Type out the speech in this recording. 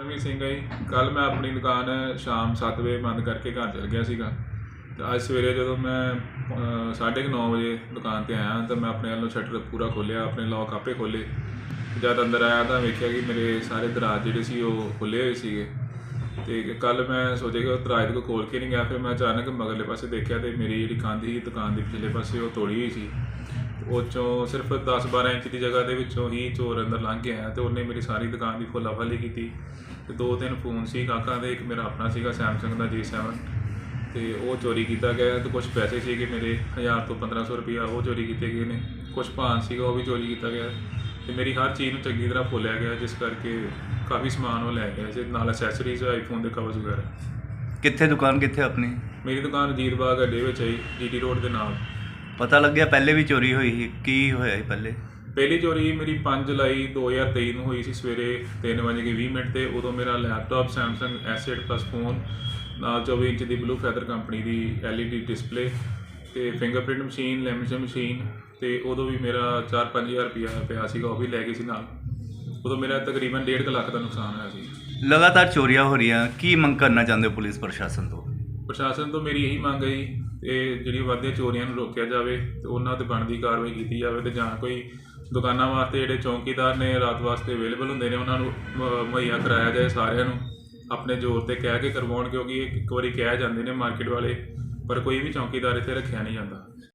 ਰਵੀ ਸਿੰਘ ਹੈ ਕੱਲ ਮੈਂ ਆਪਣੀ ਦੁਕਾਨ ਸ਼ਾਮ 7 ਵਜੇ ਬੰਦ ਕਰਕੇ ਘਰ ਚਲ ਗਿਆ ਸੀਗਾ। ਤੇ ਅੱਜ ਸਵੇਰੇ ਜਦੋਂ ਮੈਂ ਅਹ, ਸਾਢੇ ਕੁ ਨੌ ਵਜੇ ਦੁਕਾਨ ਤੇ ਆਇਆ ਤਾਂ ਮੈਂ ਆਪਣੇ ਵੱਲੋਂ ਸ਼ਟਰ ਪੂਰਾ ਖੋਲ੍ਹਿਆ ਆਪਣੇ ਲੋਕ ਆਪੇ ਖੋਲੇ ਜਦ ਅੰਦਰ ਆਇਆ ਤਾਂ ਵੇਖਿਆ ਕਿ ਮੇਰੇ ਸਾਰੇ ਦਰਾਜ ਜਿਹੜੇ ਸੀ ਉਹ ਖੁੱਲੇ ਹੋਏ ਸੀਗੇ। ਤੇ ਕੱਲ ਮੈਂ ਸੋਚਿਆ ਕਿ ਉਹ ਦਰਾਜ ਕੋ ਖੋਲ ਕੇ ਨਹੀਂ ਗਿਆ ਫਿਰ ਮੈਂ ਅਚਾਨਕ ਮਗਰਲੇ ਪਾਸੇ ਦੇਖਿਆ ਤੇ ਮੇਰੀ ਜਿਹੜੀ ਕੰਧ ਸੀ ਦੁਕਾਨ ਦੇ ਪਿਛਲੇ ਪਾਸੇ ਉਹ ਤੋੜੀ ਹੋਈ ਸੀ। ਉਹ 'ਚੋਂ ਸਿਰਫ 10-12 ਇੰਚ ਦੀ ਜਗ੍ਹਾ ਦੇ ਵਿੱਚੋਂ ਹੀ ਚੋਰ ਅੰਦਰ ਲੰਘ ਗਿਆ ਤੇ ਉਹਨੇ ਮੇਰੀ ਸਾਰੀ ਦੁਕਾਨ ਦੀ ਫੁੱਲਾਫਾਲੀ ਕੀਤੀ। ਤੇ ਦੋ ਤਿੰਨ ਫੋਨ ਸੀ ਕਾਕਾਂ ਦੇ ਇੱਕ ਮੇਰਾ ਆਪਣਾ ਸੀਗਾ Samsung ਦਾ J7 ਤੇ ਉਹ ਚੋਰੀ ਕੀਤਾ ਗਿਆ ਤੇ ਕੁਝ ਪੈਸੇ ਸੀਗੇ ਮੇਰੇ 1000 ਤੋਂ 1500 ਰੁਪਇਆ ਉਹ ਚੋਰੀ ਕੀਤੇ ਗਏ ਨੇ। ਕੁਝ ਭਾਨ ਸੀਗਾ ਉਹ ਵੀ ਚੋਰੀ ਕੀਤਾ ਗਿਆ। ਤੇ ਮੇਰੀ ਹਰ ਚੀਜ਼ ਨੂੰ ਚੰਗੀ ਤਰ੍ਹਾਂ ਫੋਲਿਆ ਗਿਆ ਜਿਸ ਕਰਕੇ ਕਾਫੀ ਸਮਾਨ ਉਹ ਲੈ ਗਿਆ ਤੇ ਨਾਲ ਐਕਸੈਸਰੀਜ਼ ਆਈਫੋਨ ਦੇ ਕਵਰਸ ਵਗੈਰਾ। ਕਿੱਥੇ ਦੁਕਾਨ ਕਿੱਥੇ ਆਪਣੀ? ਮੇਰੀ ਦੁਕਾਨ ਅਜੀਤ ਬਾਗ ਅੱਡੇ ਵਿੱਚ ਹੈ ਜੀਟੀ ਰੋਡ ਦੇ ਨਾਲ। ਪਤਾ ਲੱਗਿਆ ਪਹਿਲੇ ਵੀ ਚੋਰੀ ਹੋਈ ਸੀ ਕੀ ਹੋਇਆ ਸੀ ਪਹਿਲੇ? ਪਹਿਲੀ ਚੋਰੀ ਮੇਰੀ 5 ਜੁਲਾਈ 2023 ਨੂੰ ਹੋਈ ਸੀ ਸਵੇਰੇ 3:20 ਮਿੰਟ ਤੇ ਉਦੋਂ ਮੇਰਾ laptop Samsung S8 Plus phone ਨਾਲ 24 ਇੰਚ ਦੀ ਬਲੂ ਫੈਦਰ ਕੰਪਨੀ ਦੀ LED ਡਿਸਪਲੇ ਤੇ ਫਿੰਗਰਪ੍ਰਿੰਟ ਮਸ਼ੀਨ ਲੈਮੀਨੇਸ਼ਨ ਮਸ਼ੀਨ ਤੇ ਉਦੋਂ ਵੀ ਮੇਰਾ 4-5000 ਰੁਪਇਆ ਪਿਆ ਸੀਗਾ ਉਹ ਵੀ ਲੈ ਗਏ ਸੀ ਨਾਲ। ਉਦੋਂ ਮੇਰਾ ਤਕਰੀਬਨ 1.5 ਲੱਖ ਦਾ ਨੁਕਸਾਨ ਹੋਇਆ ਸੀ। ਲਗਾਤਾਰ ਚੋਰੀਆਂ ਹੋ ਰਹੀਆਂ ਕੀ ਮੰਗ ਕਰਨਾ ਚਾਹੁੰਦੇ ਹੋ ਪੁਲਿਸ ਪ੍ਰਸ਼ਾਸਨ ਤੋਂ? ਪ੍ਰਸ਼ਾਸਨ ਤੋਂ ਮੇਰੀ ਇਹੀ ਮੰਗ ਹੈ ਜੀ ਤੇ ਜਿਹੜੀ ਵੱਧਦੀਆਂ ਚੋਰੀਆਂ ਨੂੰ ਰੋਕਿਆ ਜਾਵੇ ਤੇ ਉਹਨਾਂ ਤੇ ਬਣਦੀ ਕਾਰਵਾਈ ਕੀਤੀ ਜਾਵੇ ਤੇ ਜਾਂ ਕੋਈ ਦੁਕਾਨਾਂ ਵਾਸਤੇ ਜਿਹੜੇ ਚੌਕੀਦਾਰ ਨੇ ਰਾਤ ਵਾਸਤੇ ਅਵੇਲੇਬਲ ਹੁੰਦੇ ਨੇ, ਉਹਨਾਂ ਨੂੰ ਮੁਹੱਈਆ ਕਰਾਇਆ ਜਾਏ ਸਾਰਿਆਂ ਨੂੰ, ਆਪਣੇ ਜ਼ੋਰ ਤੇ ਕਹਿ ਕੇ ਕਰਵਾਉਣ ਕਿਉਂਕਿ ਇੱਕ ਵਾਰੀ ਕਹਿ ਜਾਂਦੇ ਨੇ ਮਾਰਕੀਟ ਵਾਲੇ, ਪਰ ਕੋਈ ਵੀ ਚੌਕੀਦਾਰ ਇੱਥੇ ਰੱਖਿਆ ਨਹੀਂ ਜਾਂਦਾ।